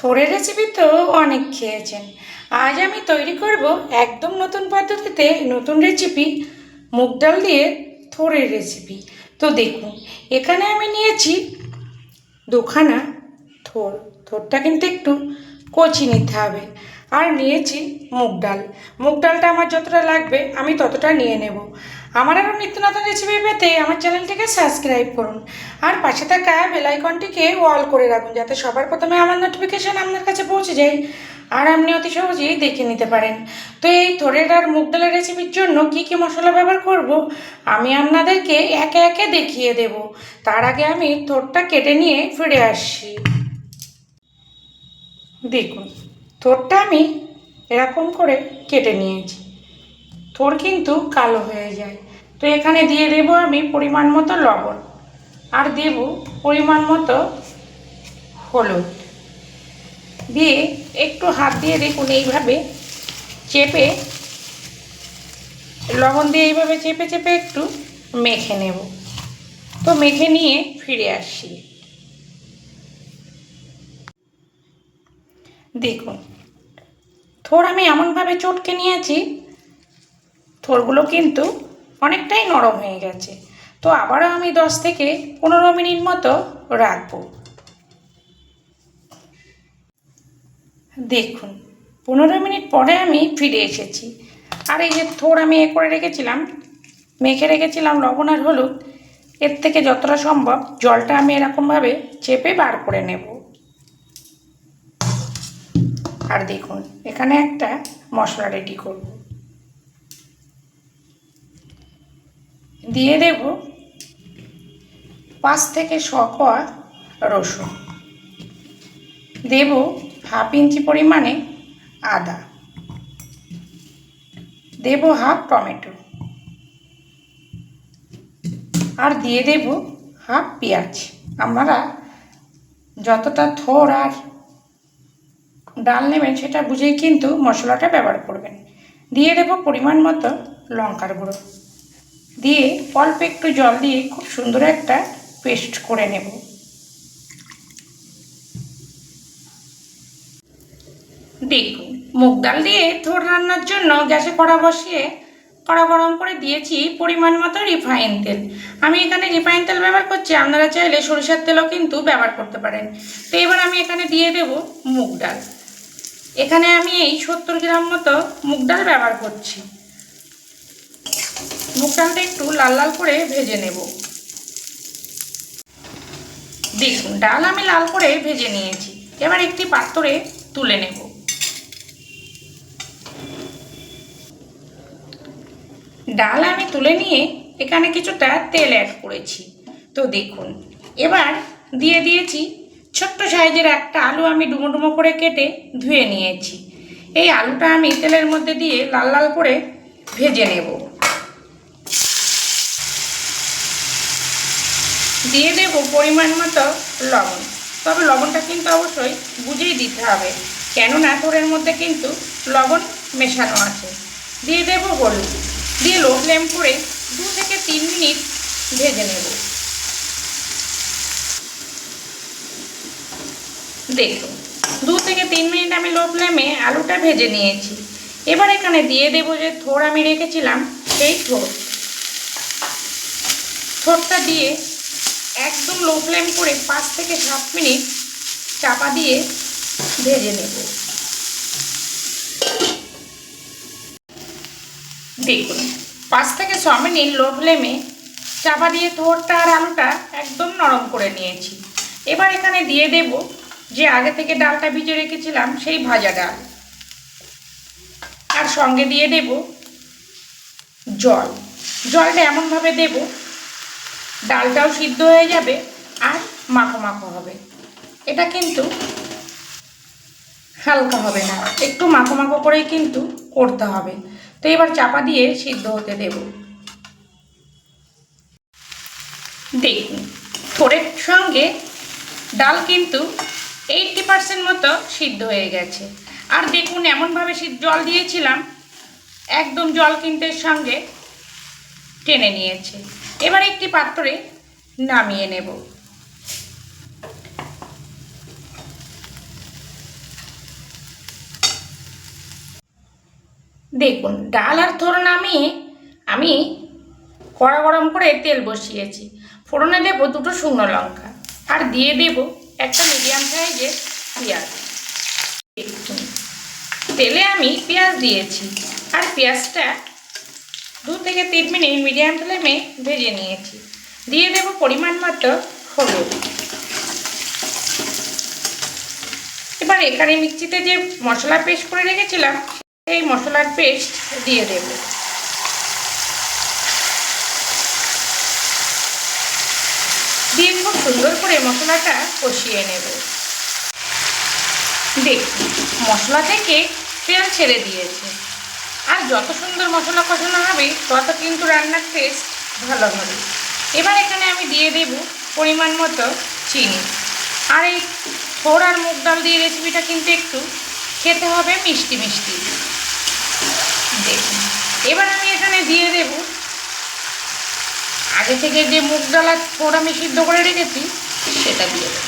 থোড়ের recipe তো অনেক খেয়েছেন। আজ আমি তৈরি করব একদম নতুন পদ্ধতিতে নতুন রেসিপি মুগ ডাল দিয়ে থোড়ের রেসিপি তো দেখুন, এখানে আমি নিয়েছি দুখানা থোর থোরটা কিন্তু একটু কচি নিতে হবে। আর নিয়েছি মুগ ডাল। মুগ ডালটা আমার যতটা লাগবে আমি ততটা নিয়ে নেব। আমার আরও নিত্য নতুন রেসিপি পেতে আমার চ্যানেলটিকে সাবস্ক্রাইব করুন। আর পাশে থাকা বেলাইকনটিকে অল করে রাখুন, যাতে সবার প্রথমে আমার নোটিফিকেশান আপনার কাছে পৌঁছে যায় আর আপনি অতি সহজেই দেখে নিতে পারেন। তো এই থোড়ের আর মুগ ডালের রেসিপির জন্য কি কি মশলা ব্যবহার করব, আমি আপনাদেরকে একে একে দেখিয়ে দেব। তার আগে আমি থোরটা কেটে নিয়ে ফিরে আসছি। দেখুন, থোরটা আমি এরকম করে কেটে নিয়েছি। থোর কিন্তু কালো হয়ে যায়। তো এখানে দিয়ে দেব আমি পরিমাণ মতো লবণ। আর দেব পরিমাণ মতো হলুদ। দিয়ে একটু হাত দিয়ে দেখুন এইভাবে চেপে, লবণ দিয়ে এইভাবে চেপে চেপে একটু মেখে নেব। তো মেখে নিয়ে ফিরে আসছি দেখুন থোর আমি এমনভাবে চটকে নিয়েছি থোরগুলো কিন্তু অনেকটাই নরম হয়ে গেছে। তো আবারও আমি দশ থেকে পনেরো মিনিট মতো রাখব। দেখুন, পনেরো মিনিট পরে আমি ফিরে এসেছি। আর এই যে থোর আমি এ করে রেখেছিলাম, মেখে রেখেছিলাম লবণ আর হলুদ, এর থেকে যতটা সম্ভব জলটা আমি এরকমভাবে চেপে বার করে নেব। আর দেখুন, এখানে একটা মশলা রেডি করব। দিয়ে দেব পাঁচ থেকে ছ কোয়া রসুন। দেব হাফ ইঞ্চি পরিমাণে আদা। দেব হাফ টমেটো। আর দিয়ে দেব হাফ পেঁয়াজ। আপনারা যতটা থোর আর ডাল নেবেন সেটা বুঝেই কিন্তু মশলাটা ব্যবহার করবেন। দিয়ে দেব পরিমাণ মতো লঙ্কার গুঁড়ো। দিয়ে অল্প একটু জল দিয়ে খুব সুন্দর একটা পেস্ট করে নেব। দেখুন, মুগ ডাল দিয়ে থোড় রান্নার জন্য গ্যাসে কড়া বসিয়ে কড়া গরম করে দিয়েছি পরিমাণ মতো রিফাইন তেল। আমি এখানে রিফাইন তেল ব্যবহার করছি, আপনারা চাইলে সরিষার তেলও কিন্তু ব্যবহার করতে পারেন। তো এবার আমি এখানে দিয়ে দেব মুগ ডাল। এখানে আমি এই সত্তর গ্রাম মতো মুগ ডাল ব্যবহার করছি। ডালটা একটু লাল লাল করে ভেজে নেব। দেখুন ডাল আমি লাল করে ভেজে নিয়েছি। এবার একটি পাত্রে তুলে নেব। ডাল আমি তুলে নিয়ে এখানে কিছুটা তেল অ্যাড করেছি। তো দেখুন, এবার দিয়ে দিয়েছি ছোট্ট সাইজের একটা আলু আমি ডুমো ডুমো করে কেটে ধুয়ে নিয়েছি। এই আলুটা আমি তেলের মধ্যে দিয়ে লাল লাল করে ভেজে নেব। দিয়ে দেব পরিমাণ মতো লবণ। তবে লবণটা কিন্তু অবশ্যই বুঝেই দিতে হবে, কেননা তোরের মধ্যে কিন্তু লবণ মেশানো আছে। দিয়ে দেব হলুদ। দিয়ে লো ফ্লেম করে দু থেকে তিন মিনিট ভেজে নেব। দেখো, দু থেকে তিন মিনিট আমি লো ফ্লেমে আলুটা ভেজে নিয়েছি। এবার এখানে দিয়ে দেব যে থোড় আমি রেখেছিলাম, সেই থোড়। থোড়টা দিয়ে একদম লো ফ্লেম করে পাঁচ থেকে সাত মিনিট চাপা দিয়ে ভেজে নেব। দেখুন, পাঁচ থেকে ছ মিনিট লো ফ্লেমে চাপা দিয়ে থোরটা আর আলুটা একদম নরম করে নিয়েছি। এবার এখানে দিয়ে দেব যে আগে থেকে ডালটা ভিজে রেখেছিলাম সেই ভাজা ডাল। আর সঙ্গে দিয়ে দেব জল। জলটা এমনভাবে দেব ডালটাও সিদ্ধ হয়ে যাবে আর মাখো মাখো হবে। এটা কিন্তু হালকা হবে না, একটু মাখো মাখো করেই কিন্তু করতে হবে। তো এবার চাপা দিয়ে সিদ্ধ হতে দেব। দেখুন থোড়ের সঙ্গে ডাল কিন্তু এইটটি পার্সেন্ট মতো সিদ্ধ হয়ে গেছে। আর দেখুন, এমনভাবে জল দিয়েছিলাম, একদম জল কিন্তু সঙ্গে টেনে নিয়েছে। এবারে একটি পাত্রে নামিয়ে নেব। দেখুন, ডাল আর থোর নামিয়ে আমি কড়া গরম করে তেল বসিয়েছি। ফোড়নে দেবো দুটো শুকনো লঙ্কা আর দিয়ে দেব একটা মিডিয়াম সাইজের পেঁয়াজ। তেলে আমি পেঁয়াজ দিয়েছি আর পেঁয়াজটা দু থেকে তিন মিনিট মিডিয়াম ফ্লেমে ভেজে নিয়েছি। দিয়ে দেব পরিমাণ মতো হলুদ। এবার এখানে মিক্সিতে যে মশলা পেস্ট করে রেখেছিলাম, সেই মশলার পেস্ট দিয়ে দেব। দিয়ে খুব সুন্দর করে মশলাটা কষিয়ে নেব। দেখুন মশলা থেকে তেল ছেড়ে দিয়েছে। আর যত সুন্দর মশলা কষানো হবে, তত কিন্তু রান্নার টেস্ট ভালো হবে। এবার এখানে আমি দিয়ে দেব পরিমাণ মতো চিনি। আর এই থোড় আর মুগ ডাল দিয়ে রেসিপিটা কিন্তু একটু খেতে হবে মিষ্টি মিষ্টি। দেখুন এবার আমি এখানে দিয়ে দেব আগে থেকে যে মুগ ডাল আর থোড় আমি সিদ্ধ করে রেখেছি, সেটা দিয়ে দেব।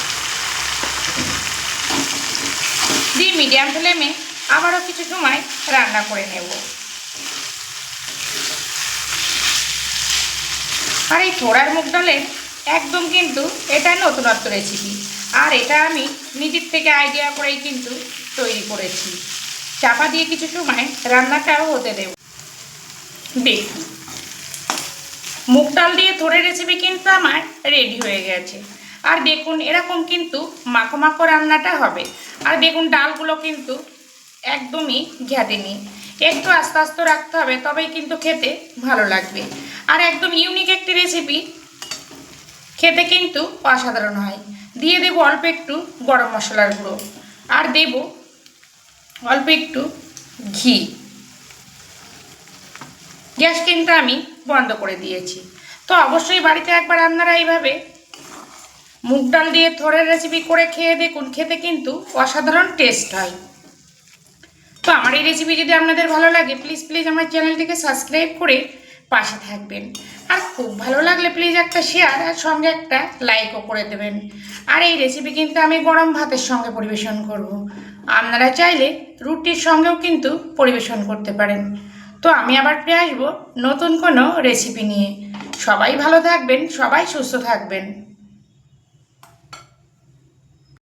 দিয়ে মিডিয়াম ফ্লেমে আবারও কিছু সময় রান্না করে নেব। আর এই থোড়ার মুগ ডালের একদম কিন্তু এটা নতুনত্ব রেসিপি আর এটা আমি নিজের থেকে আইডিয়া করেই কিন্তু তৈরি করেছি। চাপা দিয়ে কিছু সময় রান্নাটাও হতে দেব। দেখুন মুগ ডাল দিয়ে থোড়ের রেসিপি কিন্তু আমার রেডি হয়ে গেছে। আর দেখুন এরকম কিন্তু মাখো মাখো রান্নাটা হবে। আর দেখুন ডালগুলো কিন্তু একদমই ঘ্যাটেনি একটু আস্তে আস্তে রাখতে হবে, তবেই কিন্তু খেতে ভালো লাগবে। আর একদম ইউনিক একটি রেসিপি খেতে কিন্তু অসাধারণ হয়। দিয়ে দেবো অল্প একটু গরম মশলার গুঁড়ো। আর দেব অল্প একটু ঘি। গ্যাস কিন্তু আমি বন্ধ করে দিয়েছি। তো অবশ্যই বাড়িতে একবার আপনারা এইভাবে মুগ ডাল দিয়ে থোড়ের রেসিপি করে খেয়ে দেখুন। খেতে কিন্তু অসাধারণ টেস্ট হয়। তো আমার এই রেসিপি যদি আপনাদের ভালো লাগে প্লিজ প্লিজ আমার চ্যানেলটিকে সাবস্ক্রাইব করে পাশে থাকবেন। আর খুব ভালো লাগলে প্লিজ একটা শেয়ার আর সঙ্গে একটা লাইকও করে দেবেন। আর এই রেসিপি কিন্তু আমি গরম ভাতের সঙ্গে পরিবেশন করব। আপনারা চাইলে রুটির সঙ্গেও কিন্তু পরিবেশন করতে পারেন। তো আমি আবার ফিরে আসব নতুন কোনো রেসিপি নিয়ে। সবাই ভালো থাকবেন, সবাই সুস্থ থাকবেন।